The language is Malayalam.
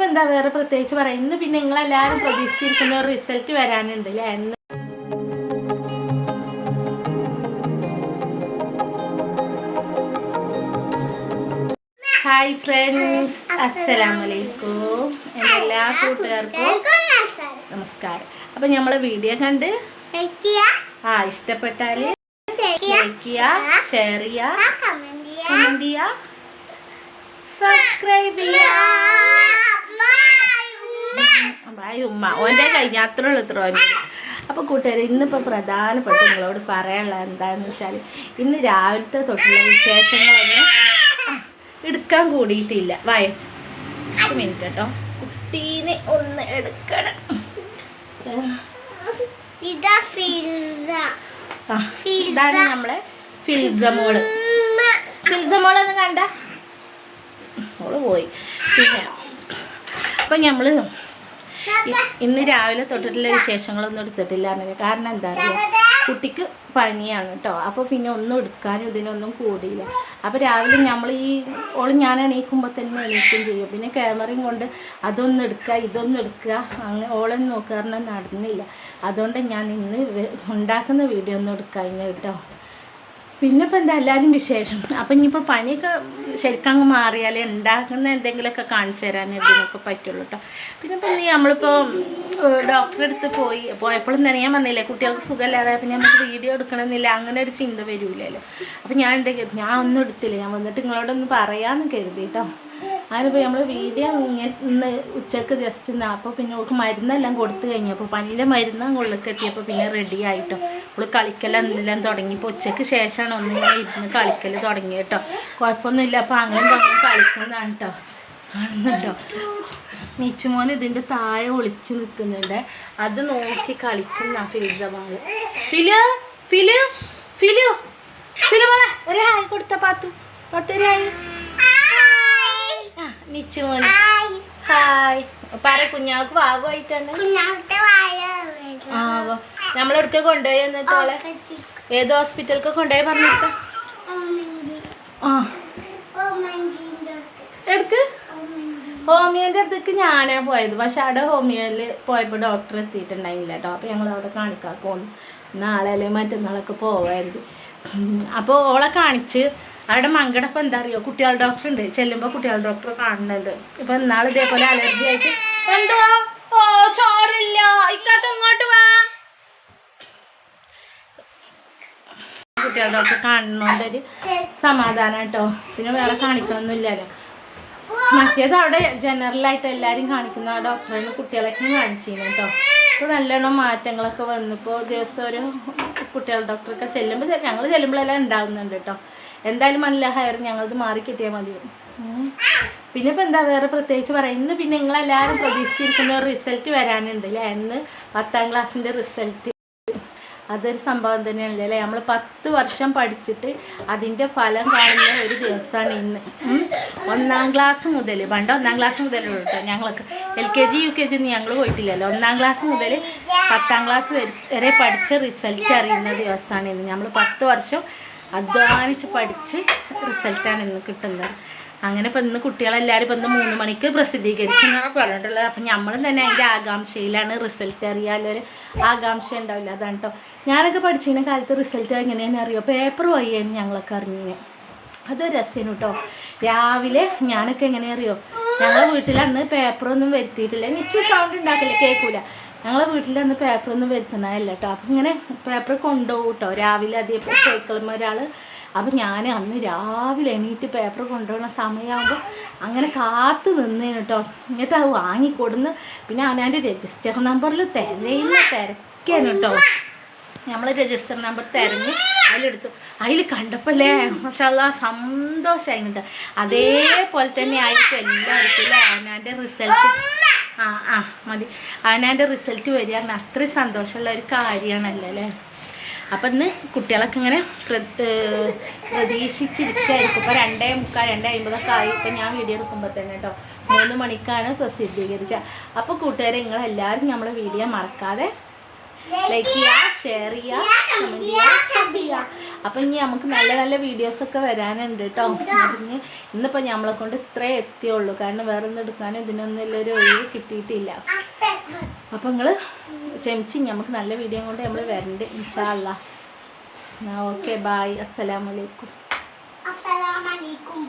ഇപ്പൊ എന്താ വേറെ പ്രത്യേകിച്ച് പറയാം? ഇന്ന് പിന്നെ നിങ്ങളെല്ലാവരും പ്രതീക്ഷിച്ചിരിക്കുന്ന ഒരു റിസൾട്ട് വരാനുണ്ട് അല്ലേ? എന്ന് ഹായ് ഫ്രണ്ട്സ് അസ്സലാമലൈക്കും എന്റെ എല്ലാ കൂട്ടുകാർക്കും നമസ്കാരം. അപ്പം നമ്മളെ വീഡിയോ കണ്ട് ആ ഇഷ്ടപ്പെട്ടാൽ ലൈക്ക് ചെയ്യുക ഷെയർ ചെയ്യുക കമന്റ് ചെയ്യുക സബ്സ്ക്രൈബ് ചെയ്യുക ബായ് ഉമ്മ. ഓന്റെ കഴിഞ്ഞ അത്ര ഉള്ളു ഇത്ര ഓന്റെ അപ്പോൾ കൂട്ടുകാർ ഇന്നിപ്പോ പ്രധാനപ്പെട്ട നിങ്ങളോട് പറയാനുള്ളത് എന്താണെന്ന് വെച്ചാൽ ഇന്ന് രാവിലത്തെ തൊട്ടുള്ള വിശേഷങ്ങളൊന്നും എടുക്കാൻ കൂടിയിട്ടില്ല. വായോ? ഒരു മിനിറ്റ് കേട്ടോ. കുട്ടീനെ ഒന്ന് എടുക്കണം. ഇതാണ് നമ്മളെ ഫിൽസമോൾ ഫിൽസമോളൊന്നും ഫിൽസ മോളൊന്നും കണ്ട? മോൾ പോയി. പിന്നെ അപ്പം നമ്മൾ ഇന്ന് രാവിലെ തൊട്ടിട്ടുള്ള വിശേഷങ്ങളൊന്നും എടുത്തിട്ടില്ല അങ്ങനെ കാരണം എന്താ പറയുക കുട്ടിക്ക് പനിയാണ് കേട്ടോ. അപ്പോൾ പിന്നെ ഒന്നും എടുക്കാനും ഇതിനൊന്നും കൂടിയില്ല. അപ്പോൾ രാവിലെ നമ്മൾ ഈ ഓൾ ഞാൻ എണീക്കുമ്പോൾ തന്നെ എണീക്കും ചെയ്യും. പിന്നെ ക്യാമറയും കൊണ്ട് അതൊന്നും എടുക്കുക ഇതൊന്നും എടുക്കുക അങ്ങനെ ഓളൊന്നും നോക്കുക നടന്നില്ല. അതുകൊണ്ട് ഞാൻ ഇന്ന് ഉണ്ടാക്കുന്ന വീഡിയോ ഒന്നും എടുക്കാഞ്ഞ കേട്ടോ. പിന്നെ ഇപ്പം എന്താ എല്ലാവരും വിശേഷം? അപ്പം ഇനിയിപ്പോൾ പനിയൊക്കെ ശരിക്കും അങ്ങ് മാറിയാൽ ഉണ്ടാക്കുന്ന എന്തെങ്കിലുമൊക്കെ കാണിച്ചു തരാൻ എന്തെങ്കിലുമൊക്കെ പറ്റുള്ളൂ കേട്ടോ പിന്നെ ഇപ്പം നീ നമ്മളിപ്പോൾ ഡോക്ടറെ അടുത്ത് പോയി. പോയപ്പോഴും തന്നെ ഞാൻ പറഞ്ഞില്ലേ കുട്ടികൾക്ക് സുഖമില്ലാതെ പിന്നെ നമുക്ക് വീഡിയോ എടുക്കണമെന്നില്ല. അങ്ങനെ ഒരു ചിന്ത വരില്ലല്ലോ. അപ്പം ഞാൻ എന്തെങ്കിലും ഞാൻ ഒന്നും എടുത്തില്ല. ഞാൻ വന്നിട്ട് നിങ്ങളോടൊന്ന് പറയാമെന്ന് കരുതി കേട്ടോ അതിനിപ്പോൾ നമ്മൾ വീഡിയോ ഇങ്ങനെ ഇന്ന് ഉച്ചയ്ക്ക് ജസ്റ്റ് ഇന്ന്. അപ്പോൾ പിന്നെ അവൾക്ക് മരുന്നെല്ലാം കൊടുത്തു കഴിഞ്ഞപ്പോൾ പനീന്റെ മരുന്ന് ഉള്ളിലേക്ക് എത്തിയപ്പോൾ പിന്നെ റെഡി ആയിട്ടോ അവൾ കളിക്കലെല്ലാം തുടങ്ങി. ഇപ്പോൾ ഉച്ചയ്ക്ക് ശേഷമാണ് ഒന്നിങ്ങനെ ഇരുന്ന് കളിക്കൽ തുടങ്ങി കേട്ടോ. കുഴപ്പമൊന്നുമില്ല. അപ്പോൾ അങ്ങനെ തുടങ്ങി കളിക്കുന്നതാണ് കേട്ടോ കാണുന്നുണ്ടോ നീച്ചുമോൻ ഇതിന്റെ താഴെ ഒളിച്ച് നിൽക്കുന്നുണ്ട്. അത് നോക്കി കളിക്കുന്ന ഫിലിസമാണ് ഫിലു ഫിലു ഫിലു ഫിലു മോളെ ഒരു ഹായ് കൊടുത്ത പാത്തു. പത്തൊരു ഹായ്. നിച്ചുമോൻ ഹായ്. പറ കുഞ്ഞാക്ക് ഭാഗമായിട്ടാണ് കുഞ്ഞാവട്ടെ വായ ആ നമ്മളെവിടേക്ക് കൊണ്ടുപോയി എന്നിട്ടോളെ ഏത് ഹോസ്പിറ്റലിക്ക് കൊണ്ടുപോയി പറഞ്ഞിട്ട്? ആ. എടുക്ക് ഹോമിയോന്റെ അടുത്തേക്ക് ഞാനാ പോയത്. പക്ഷെ അവിടെ ഹോമിയോയിൽ പോയപ്പോൾ ഡോക്ടർ എത്തിയിട്ടുണ്ടായില്ല കേട്ടോ. അപ്പോൾ ഞങ്ങൾ അവിടെ കാണിക്കാൻ പോന്നു. നാളെ അല്ലെങ്കിൽ മറ്റന്നാളൊക്കെ പോവായിരുന്നു. അപ്പോൾ ഓളെ കാണിച്ച് അവിടെ മങ്കടപ്പം എന്താ അറിയോ? കുട്ടികൾ ഡോക്ടർ ഉണ്ട്. ചെല്ലുമ്പോൾ കുട്ടികൾ ഡോക്ടർ കാണുന്നുണ്ട്. ഇപ്പം ഇന്നാൾ ഇതേപോലെ അലർജി ആയിട്ട് എന്തോ? ഓ സോറില്ല ഇക്കാത്ത ഇങ്ങോട്ട് വാ കാണുന്നോണ്ട് ഒരു സമാധാനം കേട്ടോ പിന്നെ വേറെ കാണിക്കണമൊന്നുമില്ലല്ലോ മറ്റേത് അവിടെ ജനറലായിട്ട് എല്ലാവരും കാണിക്കുന്ന ആ ഡോക്ടറിന് കുട്ടികളൊക്കെ കാണിച്ചിരുന്നു കേട്ടോ ഇപ്പോൾ നല്ലോണം മാറ്റങ്ങളൊക്കെ വന്നപ്പോൾ ദിവസം ഒരു കുട്ടികളുടെ ഡോക്ടറൊക്കെ ചെല്ലുമ്പോൾ ഞങ്ങൾ ചെല്ലുമ്പോഴെല്ലാം ഉണ്ടാകുന്നുണ്ട് കേട്ടോ എന്തായാലും നല്ല ഹയർ ഞങ്ങളത് മാറി കിട്ടിയാൽ മതി. പിന്നെ ഇപ്പം എന്താ വേറെ പ്രത്യേകിച്ച് പറയാം? ഇന്ന് പിന്നെ നിങ്ങളെല്ലാവരും പ്രതീക്ഷിച്ചിരിക്കുന്ന റിസൾട്ട് വരാനുണ്ട് അല്ലേ ഇന്ന് പത്താം ക്ലാസ്സിന്റെ റിസൾട്ട് അതൊരു സംഭവം തന്നെയാണല്ലേ അല്ലേ? നമ്മൾ പത്ത് വർഷം പഠിച്ചിട്ട് അതിന്റെ ഫലം കാണുന്ന ഒരു ദിവസമാണ് ഇന്ന്. ഒന്നാം ക്ലാസ് മുതൽ പണ്ട് ഒന്നാം ക്ലാസ് മുതൽ കേട്ടോ ഞങ്ങൾക്ക് L K G U K G ഒന്നും ഞങ്ങൾ പോയിട്ടില്ലല്ലോ. ഒന്നാം ക്ലാസ് മുതൽ പത്താം ക്ലാസ് വരെ പഠിച്ച റിസൾട്ട് അറിയുന്ന ദിവസമാണ് ഇന്ന്. നമ്മൾ പത്ത് വർഷം അധ്വാനിച്ച് പഠിച്ച് റിസൾട്ടാണ് ഇന്ന് കിട്ടുന്നത്. അങ്ങനെ ഇപ്പം ഇന്ന് കുട്ടികളെല്ലാവരും ഇപ്പം ഇന്ന് മൂന്ന് മണിക്ക് പ്രസിദ്ധീകരിച്ചു എന്നാണ് പറഞ്ഞിട്ടുള്ളത്. അപ്പം നമ്മളും തന്നെ അതിന്റെ ആകാംക്ഷയിലാണ് റിസൾട്ട് അറിയാലൊരു ആകാംക്ഷ ഉണ്ടാവില്ല. അതാണ് കേട്ടോ ഞാനൊക്കെ പഠിച്ചിരുന്ന കാലത്ത് റിസൾട്ട് എങ്ങനെയാണെന്ന് അറിയോ? പേപ്പർ വഴിയാണ് ഞങ്ങളൊക്കെ അറിഞ്ഞിന് അതൊരു രസമാണ് കേട്ടോ രാവിലെ ഞാനൊക്കെ എങ്ങനെയാ അറിയോ? ഞങ്ങളെ വീട്ടിൽ അന്ന് പേപ്പറൊന്നും വരുത്തിയിട്ടില്ല. നിച്ചു സൗണ്ട് ഉണ്ടാക്കില്ല? കേൾക്കൂല ഞങ്ങളെ വീട്ടിൽ അന്ന് പേപ്പറൊന്നും വരുത്തുന്നതല്ല കേട്ടോ അപ്പം ഇങ്ങനെ പേപ്പർ കൊണ്ടുപോകും കേട്ടോ രാവിലെ അതേപോലെ സൈക്കിളുമ്പോൾ ഒരാൾ അപ്പം ഞാൻ അന്ന് രാവിലെ എണീറ്റ് പേപ്പർ കൊണ്ടുപോകുന്ന സമയമാകുമ്പോൾ അങ്ങനെ കാത്ത് നിന്നേന് കേട്ടോ എന്നിട്ട് അത് വാങ്ങിക്കൊടുന്ന് പിന്നെ അവനവന്റെ രജിസ്റ്റർ നമ്പറിൽ തിരയുന്ന തിരക്കാണ് കേട്ടോ നമ്മൾ രജിസ്റ്റർ നമ്പർ തിരഞ്ഞ് അതിലെടുത്തു അതിൽ കണ്ടപ്പോൾ അല്ലേ മഷാല്ല സന്തോഷമായി കേട്ടോ അതേപോലെ തന്നെ ആയിരിക്കും എല്ലാവർക്കും അല്ലേ അവനാന്റെ റിസൾട്ട് ആ ആ മതി. അവനാന്റെ റിസൾട്ട് വരിക പറഞ്ഞാൽ അത്രയും സന്തോഷമുള്ള ഒരു കാര്യമാണല്ലോ അല്ലേ അപ്പം ഇന്ന് കുട്ടികളൊക്കെ ഇങ്ങനെ പ്രതീക്ഷിച്ചിരിക്കുകയായിരിക്കും. ഇപ്പോൾ രണ്ടേ മുക്കാൽ രണ്ടേ അമ്പതൊക്കെ ആയി. ഇപ്പം ഞാൻ വീഡിയോ എടുക്കുമ്പോൾ തന്നെ കേട്ടോ മൂന്ന് മണിക്കാണ് പ്രസിദ്ധീകരിച്ചത് അപ്പോൾ കൂട്ടുകാരെ നിങ്ങളെല്ലാവരും നമ്മളെ വീഡിയോ മറക്കാതെ ലൈക്ക് ചെയ്യുക ഷെയർ ചെയ്യുക കമന്റ് ചെയ്യുക സബ് ചെയ്യുക അപ്പം ഇനി നമുക്ക് നല്ല നല്ല വീഡിയോസൊക്കെ വരാനുണ്ട് കേട്ടോ ഇനി ഇന്നിപ്പോൾ നമ്മളെ കൊണ്ട് ഇത്രേ എത്തിയുള്ളൂ. കാരണം വേറെ ഒന്നും എടുക്കാനും ഇതിനൊന്നും ഒരു ഒഴിവ് കിട്ടിയിട്ടില്ല. അപ്പോൾ നിങ്ങൾ ക്ഷമിച്ച് നമുക്ക് നല്ല വീഡിയോ കൊണ്ട് നമ്മൾ വരണ്ട് ഇൻഷാ ഓക്കെ ബായ് അസ്സലാമലൈക്കും അസ്സലാമലൈക്കും